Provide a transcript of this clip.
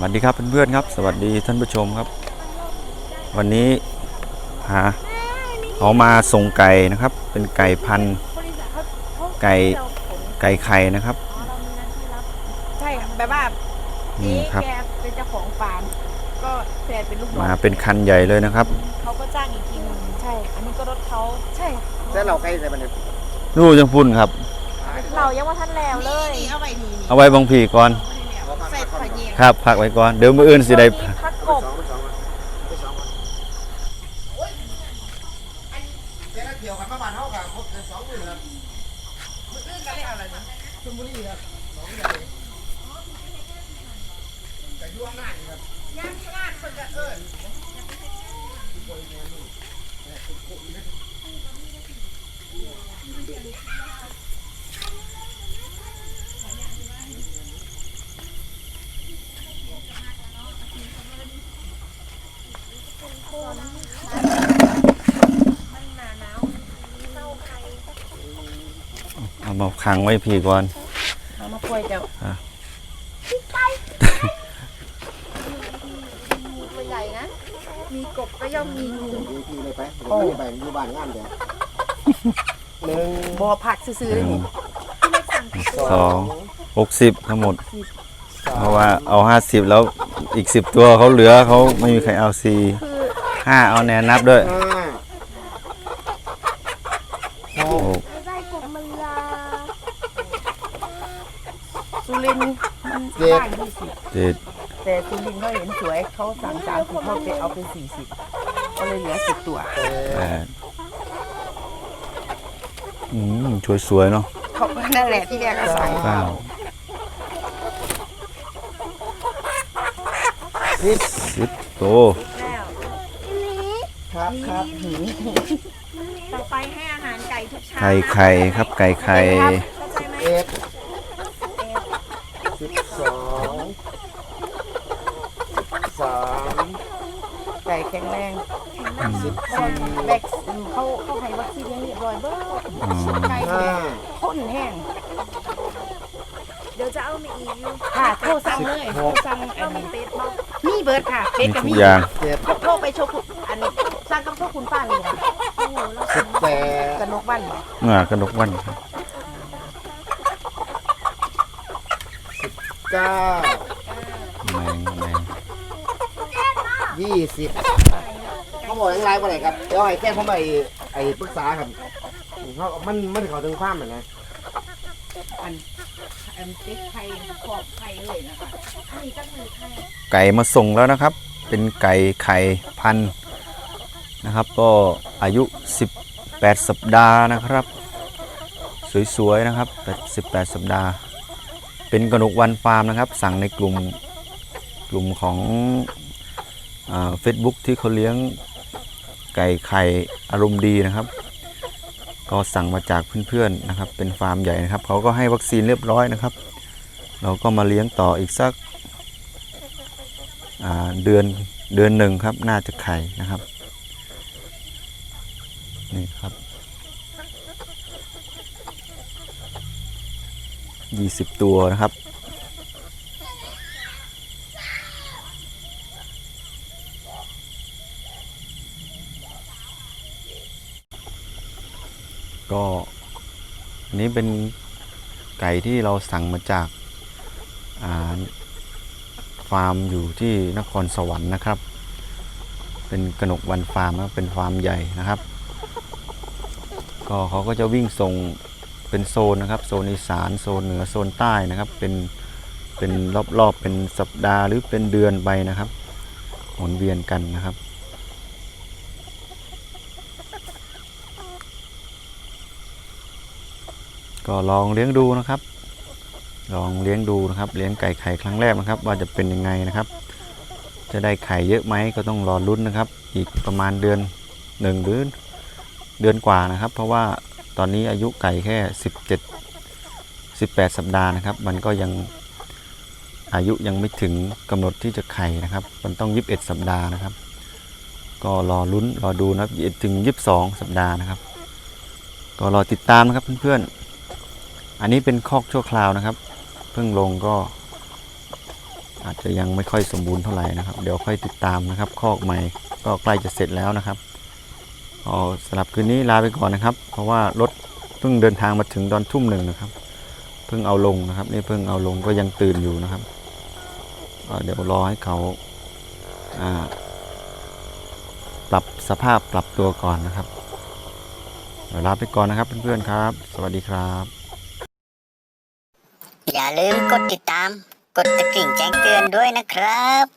วัสดีครับเพื่อนๆครับ สวัสดีท่านผู้ชมครับ วันนี้หาเอามาส่งไก่นะครับ เป็นไก่พันธุ์ไก่ไก่ไข่นะครับ ใช่ค่ะแบบว่านี่นี่ครับ แกเป็นเจ้าของฟาร์มก็แฟนเป็นลูกน้องมาเป็นคันใหญ่เลยนะครับเขาก็จ้างอีกทีหนึงใช่ อันนี้ก็รถเขาใช่ค่ะแล้วเราใกล้จะมันเนี่ยนู่จังพุ่นครับ เรายังว่าท่านแล้วเลยเอาไว้นี่เอาไว้บางพีก่อน ใส่ผ้าเย็นครับพักไว้ก่อนเดี๋ยวมืออื่นสิได้มีพักกบ สองมันสองมันไปสองมันแต่ละ เที่ยวกันมาบ้านเฮากับครบเดือนสองหมื่นครับมื้ออื่นก็ได้เอาอะไรนะชลบุรีครับหนองใหญ่แต่ยั่วหน้านี่ครับย่างที่บ้านเพิ่นก็เอิ้นเอามาขังไว้พีก่อน เอามาป่วยเจ้าอะ ตัวใหญ่นะ มีกบก็ย่อมมีงูดูทีเลยไปโอ้ไปอยู่บ้านงานเดี๋ยวหนึ่งบอผักซื้อๆเลยนี่สอง หกสิบทั้งหมด เพราะว่าเอาห้าสิบแล้วอีกสิบตัวเขาเหลือเขาไม่มีใครเอาสี่คือ ห้าเอาแนนนับด้วยห้าหโอ้กได้กบมันลาสุรินทร์มันเจ็ดบ้านยี่สิบเจ็ดแต่สุรินทร์เขาเห็นสวยเขาสั่งสามสิบเขาไปเอาเป็นสี่สิบก็เลยเหลือสิบตัว แปแปดดอืมสวยสวยๆเนาะเขานั่นแหละที่แรกก็สั่งเก้าสิบสิบโตแล้ว ครับครับต่อไปให้อาหารไก่ทุกเช้าไข่ไข่ครับ ไก่ไข่เข้าใจไหมเอ็ดสิบสองสามไก่แข็งแรงสิบแบสี่กแบกเขาเขาให้วัคซีนยังเรียบร้อยเบ้ออ๋อไก่ห้าข้นแห้งเดี๋ยวจะเอามาอีกอยู่ค่ะโทรสั่งเลยโทรสั่งอันนี้เป็ดบ่มีเบิร์ดค่ะเป็ดมีกับทุมีกอย่างเจ็ดโทรไปโชว์ คุณอันสั่งกับโชว์คุณป้านี่ค่ะสิบแปดกระนกบ้านบอกเมื่อกระดกวันครับเก้าแมงแมงยี่สิบเขาบอกยังไงบ่ได้ครับเดี๋ยวให้แจ้งผมไปไอ้ปรึกษาครับเขามันมันเขาถึงความเหมือนนะอันอันเป็ดไข่ขอบไข่เลยนะคะอันนี้ก็คือไข่ ไก่มาส่งแล้วนะครับ เป็นไก่ไข่พันธุ์ นะครับ ก็อายุ 18 สัปดาห์นะครับ สวยๆนะครับ18สัปดาห์ เป็นกระหนกวันฟาร์มนะครับ สั่งในกลุ่มกลุ่มของเฟซบุ๊กที่เขาเลี้ยงไก่ไข่อารมณ์ดีนะครับ ก็สั่งมาจากเพื่อนๆนะครับ เป็นฟาร์มใหญ่นะครับเขาก็ให้วัคซีนเรียบร้อยนะครับ เราก็มาเลี้ยงต่ออีกสักเดือนเดือนหนึ่งครับ น่าจะไข่นะครับ นี่ครับยี่สิบตัวนะครับ ก็อันนี้เป็นไก่ที่เราสั่งมาจากาฟาร์มอยู่ที่นครสวรรค์นะครับ เป็นกนกวันฟาร์มนะเป็นฟาร์มใหญ่นะครับ ก็เขาก็จะวิ่งส่งเป็นโซนนะครับ โซนอีสานโซนเหนือโซนใต้นะครับ เป็นเป็นรอบๆเป็นสัปดาห์หรือเป็นเดือนไปนะครับหมุนเวียนกันนะครับก็ลองเลี้ยงดูนะครับ ลองเลี้ยงดูนะครับ เลี้ยงไก่ไข่ครั้งแรกนะครับ ว่าจะเป็นยังไงนะครับ จะได้ไข่เยอะไหมก็ต้องรอลุ้นนะครับ อีกประมาณเดือนหนึ่งหรือ เดือนกว่านะครับ เพราะว่าตอนนี้อายุไก่แค่ 17 18 สัปดาห์นะครับ มันก็ยังอายุยังไม่ถึงกำหนดที่จะไข่นะครับ มันต้อง 21 สัปดาห์นะครับ ก็รอลุ้นรอดูนะครับถึง 22 สัปดาห์นะครับ ก็รอติดตามนะครับเพื่อนๆ อันนี้เป็นคอกชั่วคราวนะครับ เพิ่งลงก็อาจจะยังไม่ค่อยสมบูรณ์เท่าไหร่นะครับ เดี๋ยวค่อยติดตามนะครับ คอกใหม่ก็ใกล้จะเสร็จแล้วนะครับ เอาสำหรับคืนนี้ลาไปก่อนนะครับ เพราะว่ารถเพิ่งเดินทางมาถึงตอนทุ่มหนึ่งนะครับ เพิ่งเอาลงนะครับ นี่เพิ่งเอาลงก็ยังตื่นอยู่นะครับเดี๋ยวรอให้เขาปรับสภาพปรับตัวก่อนนะครับลาไปก่อนนะครับเพื่อนๆครับ สวัสดีครับ อย่าลืมกดติดตาม กดตะกิ่งแจ้งเตือนด้วยนะครับ